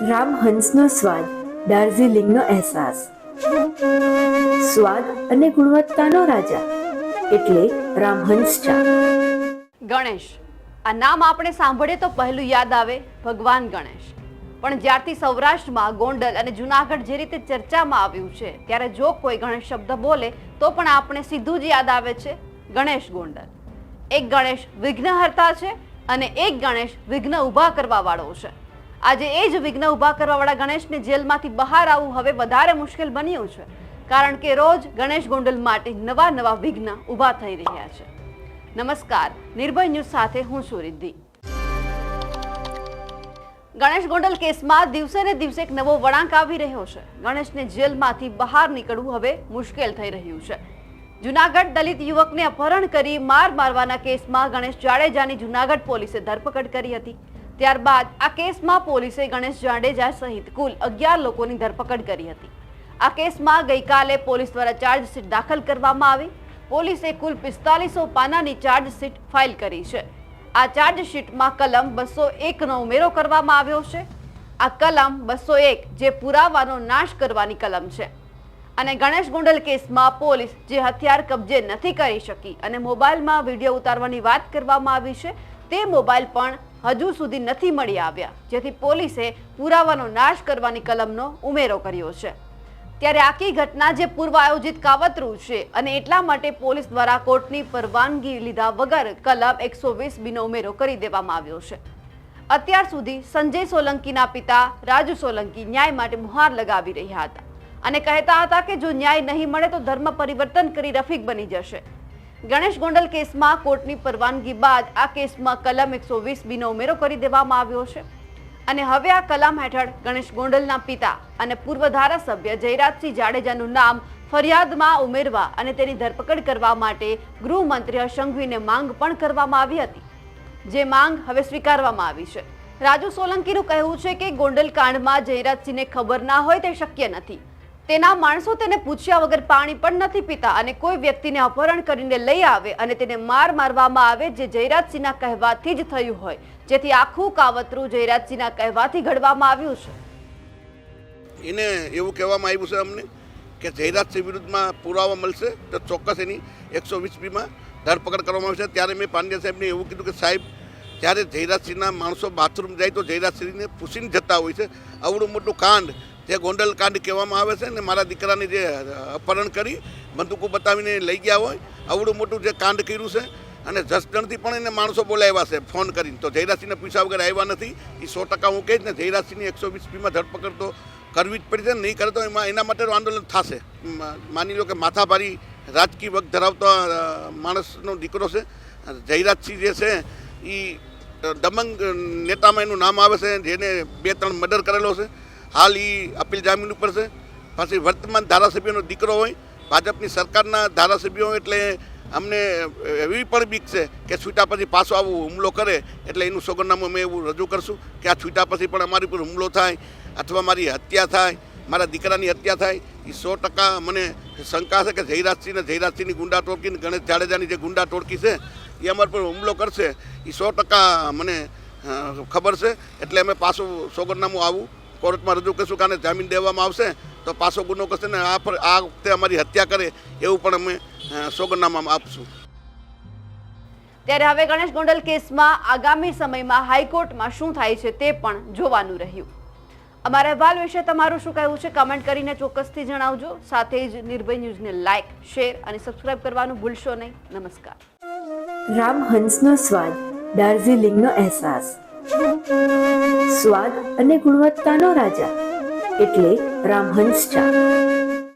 રામહંસનો સ્વાદ દાર્જિલિંગનો અહેસાસ. સ્વાદ અને ગુણવત્તાનો રાજા, એટલે રામહંસ ચા. ગણેશ, આ નામ આપણે સાંભળીએ તો પહેલું યાદ આવે, ભગવાન ગણેશ. પણ જ્યારથી સૌરાષ્ટ્રમાં, ગોંડલ અને જુનાગઢ જે રીતે ચર્ચામાં આવ્યું છે, ત્યારે જો કોઈ ગણેશ શબ્દ બોલે, તો પણ આપણે સીધું જ યાદ આવે છે, ગણેશ ગોંડલ. એક ગણેશ વિઘ્નહર્તા છે અને એક ગણેશ વિઘ્ન ઊભા કરવા વાળો છે. આજે એ જ વિઘ્ન ઊભા કરવાવાળા ગણેશને જેલમાંથી બહાર આવવું હવે વધારે મુશ્કેલ બન્યું છે, કારણ કે રોજ ગણેશ ગોંડલ માટે નવા નવા વિઘ્ન ઊભા થઈ રહ્યા છે. નમસ્કાર, નિર્ભય ન્યૂઝ સાથે હું છું રિદ્ધિ. ગણેશ ગોંડલ કેસમાં દિવસે ને દિવસે એક નવો વળાંક આવી રહ્યો છે. ગણેશને જેલમાંથી બહાર નીકળવું હવે મુશ્કેલ થઈ રહ્યું છે. જુનાગઢ દલિત યુવકને અપહરણ કરી માર મારવાના કેસમાં ગણેશ જાડેજાની જુનાગઢ પોલીસે ધરપકડ કરી હતી. ત્યારબાદ આ કેસમાં પોલીસે ગણેશ જાડેજા સહિત કુલ અગિયાર લોકોની ધરપકડ કરી હતી. આ કેસમાં ગઈકાલે પોલીસ દ્વારા ચાર્જશીટ દાખલ કરવામાં આવી. પોલીસે કુલ પિસ્તાલીસો પાનાની ચાર્જશીટ ફાઇલ કરી છે. આ ચાર્જશીટમાં કલમ બસો એકનો ઉમેરો કરવામાં આવ્યો છે. આ કલમ બસો એક જે પુરાવાનો નાશ કરવાની કલમ છે. અને ગણેશ ગુંડલ કેસમાં પોલીસ જે હથિયાર કબજે નથી કરી શકી અને મોબાઈલમાં વીડિયો ઉતારવાની વાત કરવામાં આવી છે, તે મોબાઈલ પણ હજુ સુધી નથી મળી આવ્યા, જેથી પોલીસે પુરાવાનો નાશ કરવાની કલમનો ઉમેરો કર્યો છે. ત્યારે આખી ઘટના જે પૂર્વ આયોજિત કાવતરું છે અને એટલા માટે પોલીસ દ્વારા કોર્ટની પરવાનગી લીધા વગર કલમ એકસો વીસ બીનો ઉમેરો કરી દેવામાં આવ્યો છે. અત્યાર સુધી સંજય સોલંકીના પિતા રાજુ સોલંકી ન્યાય માટે મુહાર લગાવી રહ્યા હતા અને કહેતા હતા કે જો ન્યાય નહીં મળે તો ધર્મ પરિવર્તન કરી રફીક બની જશે. ગણેશ ગોંડલ કેસમાં કોર્ટની પરવાનગી બાદ આ કેસમાં કલમ એકસો વીસ ઉમેરો કરી દેવામાં આવ્યો છે. અને હવે આ કલમ હેઠળ ગણેશ ગોંડલના પિતા અને પૂર્વ ધારાસભ્ય જયરાજસિંહ જાડેજાનું નામ ફરિયાદમાં ઉમેરવા અને તેની ધરપકડ કરવા માટે ગૃહમંત્રી હર્ષ સંઘવીને માંગ પણ કરવામાં આવી હતી. જે માંગ હવે સ્વીકારવામાં આવી છે. રાજુ સોલંકીનું કહેવું છે કે ગોંડલ કાંડમાં જયરાજસિંહને ખબર ના હોય તે શક્ય નથી. તેના માણસો તેને પૂછ્યા વગર પાણી પણ નથી પીતા અને કોઈ વ્યક્તિને અપહરણ કરીને લઈ આવે અને તેને માર મારવામાં આવે જે જયરાજસિંહના કહેવાથી જ થયું હોય. જેથી આખું કાવતરું જયરાજસિંહના કહેવાથી ઘડવામાં આવ્યું છે. એને એવું કહેવામાં આવ્યું છે અમને કે જયરાજસિંહ વિરુદ્ધમાં પુરાવા મળશે તો ચોક્કસ એની એકસો વીસ ધરપકડ કરવામાં આવશે. ત્યારે મેં પાંડ્યા સાહેબને એવું કીધું કે સાહેબ, જ્યારે જયરાજસિંહના માણસો બાથરૂમ જાય તો જયરાજસિંહને પૂછીને જતા હોય છે. અવડું મોટું કાંડ જે ગોંડલ કાંડ કહેવામાં આવે છે ને મારા દીકરાને જે અપહરણ કરી, બંદૂકો બતાવીને લઈ ગયા હોય આવડું મોટું જે કાંડ કર્યું છે, અને જસદણથી પણ એને માણસો બોલાવ્યા છે ફોન કરીને. તો જયરાજસિંહને પૈસા વગર આવ્યા નથી. એ સો ટકા હું કહીશ ને, જયરાજસિંહની એકસો વીસ બીમાં ધરપકડ તો કરવી જ પડશે છે નહીં કરે તો એમાં, એના માટે આંદોલન થશે. માની લો કે માથાભારી રાજકીય વગ ધરાવતો માણસનો દીકરો છે જયરાજસિંહ જે છે એ દમંગ નેતામાં એનું નામ આવે છે, જેને બે ત્રણ મર્ડર કરેલો છે. હાલ એ અપીલ જામીન ઉપર છે. પછી વર્તમાન ધારાસભ્યનો દીકરો હોય, ભાજપની સરકારના ધારાસભ્યો એટલે અમને એવી પણ બીક છે કે છૂટા પછી પાછો આવું હુમલો કરે એટલે એનું સોગંદનામું અમે એવું રજૂ કરશું કે આ છૂટા પછી પણ અમારી ઉપર હુમલો થાય અથવા મારી હત્યા થાય, મારા દીકરાની હત્યા થાય એ સો ટકા મને શંકા છે કે જયરાજસિંહ ને જયરાજસિંહની ગુંડા ટોળકી ને ગણેશ જાડેજાની જે ગુંડા ટોળકી છે એ અમારા પર હુમલો કરશે. એ સો ટકા મને ખબર છે એટલે અમે પાછું સોગંદનામું આવું કોર્ટમાં રજૂ કરશું કારણ જામીન દેવામાં આવશે તો પાછો ગુનો કરશે ને આ પર આ વખતે અમારી હત્યા કરે એવું પણ અમે સોગનામા સોગંદનામામાં આપશું. ત્યારે હવે ગણેશ ગોંડલ કેસમાં આગામી સમયમાં હાઈકોર્ટમાં શું થાય છે તે પણ જોવાનું રહ્યું. અમારા અહેવાલ વિશે તમારું શું કહેવું છે કમેન્ટ કરીને ચોક્કસથી જણાવજો. સાથે જ નિર્ભય ન્યૂઝને લાઇક શેર અને સબસ્ક્રાઇબ કરવાનું ભૂલશો નહીં. નમસ્કાર. રામ હંસનો સ્વાદ દાર્જિલિંગનો અહેસાસ. સ્વાદ અને ગુણવત્તાનો રાજા એટલે રામહંસ ચા